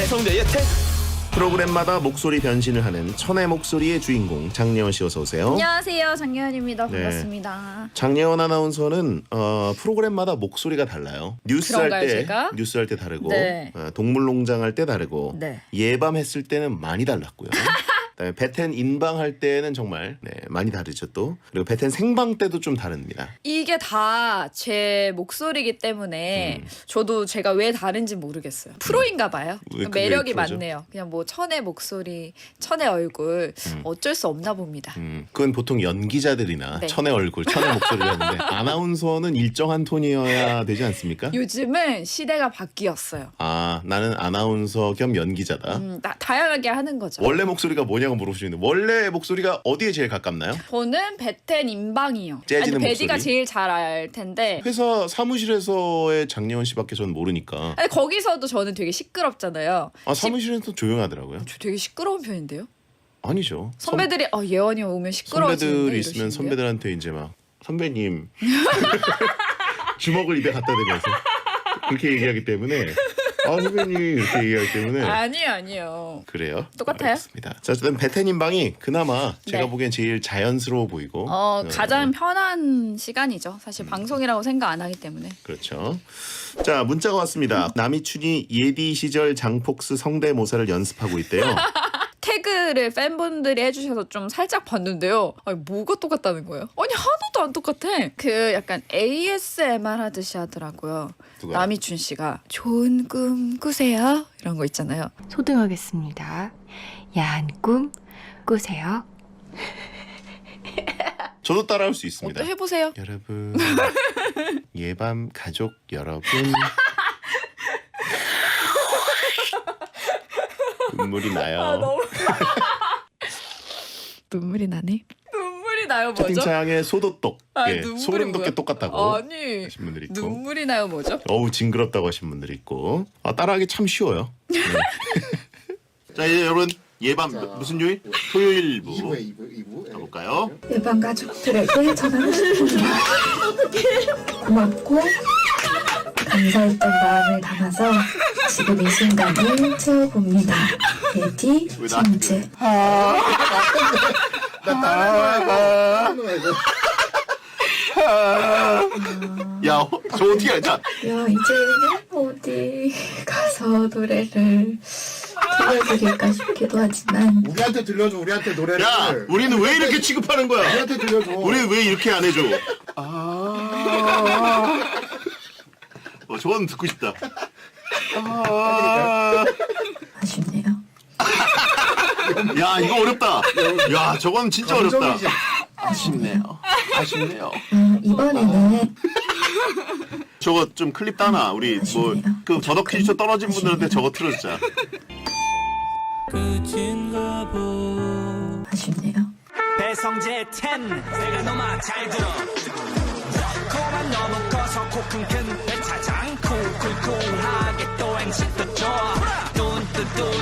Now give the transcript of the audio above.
배성재의 택 프로그램마다 목소리 변신을 하는 천의 목소리의 주인공 장예원 씨 어서 오세요. 안녕하세요 장예원입니다 네. 반갑습니다 장예원 아나운서는 어, 프로그램마다 목소리가 달라요. 뉴스 할 그런가요, 때 제가? 뉴스 할 때 다르고 네. 어, 동물농장 할 때 다르고 네. 예밤 했을 때는 많이 달랐고요. 그다음에 베텐 인방 할 때는 정말 네, 많이 다르죠 또 그리고 베텐 생방 때도 좀 다릅니다. 이게 다 제 목소리이기 때문에 저도 제가 왜 다른지 모르겠어요 프로인가 봐요 음. 왜 매력이 프로죠? 많네요 그냥 뭐 천의 목소리 천의 얼굴 어쩔 수 없나 봅니다 음, 그건 보통 연기자들이나 네. 천의 얼굴, 천의 목소리를 하는데 아나운서는 일정한 톤이어야 되지 않습니까? 요즘은 시대가 바뀌었어요 아 나는 아나운서 겸 연기자다. 음, 나- 다양하게 하는 거죠 원래 목소리가 뭐냐고 물어보시는데 원래 목소리가 어디에 제일 가깝나요? 저는 베텐 인방이요 재즈는 아니 베디가 목소리? 제일 잘 알 텐데 회사 사무실에서의 장예원 씨밖에 저는 모르니까. 아니, 거기서도 저는 되게 시끄럽잖아요 아 사무실은 또 조용하더라고요. 저 되게 시끄러운 편인데요 아니죠. 선배들이 어 예원이 오면 시끄러워지는데 선배들 있으면 이러시는데요? 선배들한테 이제 막 선배님 주먹을 입에 갖다 대면서 그렇게 얘기하기 때문에 아 선배님 이렇게 얘기하기 때문에 아니요 아니요 그래요. 똑같아요? 알겠습니다. 자 어쨌든 베테님 방이 그나마 제가 네. 보기엔 제일 자연스러워 보이고 어 어, 가장 편한 시간이죠 음. 사실 방송이라고 생각 안 하기 때문에 그렇죠. 자 문자가 왔습니다. 남이춘이 예디 시절 장폭스 성대모사를 연습하고 있대요. 태그를 팬분들이 해주셔서 좀 살짝 봤는데요 아니 뭐가 똑같다는 거예요? 아니 하나도 안 똑같아 그 약간 ASMR 하듯이 하더라고요 누가요? 남이춘 씨가 좋은 꿈 꾸세요 이런 거 있잖아요 소등하겠습니다. 야한 꿈 꾸세요. 저도 따라할 수 있습니다. 또 해보세요 여러분 예밤 가족 여러분 눈물이 나요. 아, 눈물이 나네 눈물이 나요 뭐죠? 채팅창에 소도똑 아, 예, 눈물이 소름 돋게 뭐야? 똑같다고 아니 하신 분들이 있고 눈물이 나요 뭐죠? 어우 징그럽다고 하신 분들이 있고 아, 따라하기 참 쉬워요. 네. 자 이제 여러분 예밤 무슨 요일? 토요일 2부 2부에 2부 2부 가볼까요? 일반 가족들에게 전하고 싶습니다. 고맙고 감사했던 마음을 담아서 지금 이 순간을 채워봅니다. 나한테 천재. 나 따라하는 거야 이거 야, 어, 저 어떻게 알자? 야 이제는 어디 가서 노래를 들려드릴까 싶기도 하지만 우리한테 들려줘 우리한테 노래를 야, 우리는 왜 이렇게 취급하는 거야? 우리한테 들려줘 우리는 왜 이렇게 안 해줘? 아, 어, 저건 듣고 싶다. 아, 아쉽네요. 야, 이거 어렵다. 야, 저건 진짜 어렵다. 감정이지. 아쉽네요. 아쉽네요. 아, 이번에는 저거 좀 클립 따나 우리 뭐그 더덕 퀴즈 떨어진 분들한테 저거 틀어주자. 아쉽네요. 배성재 10 내가 너만 잘 들어 달콤한 너무 커서 코큰 큰 배차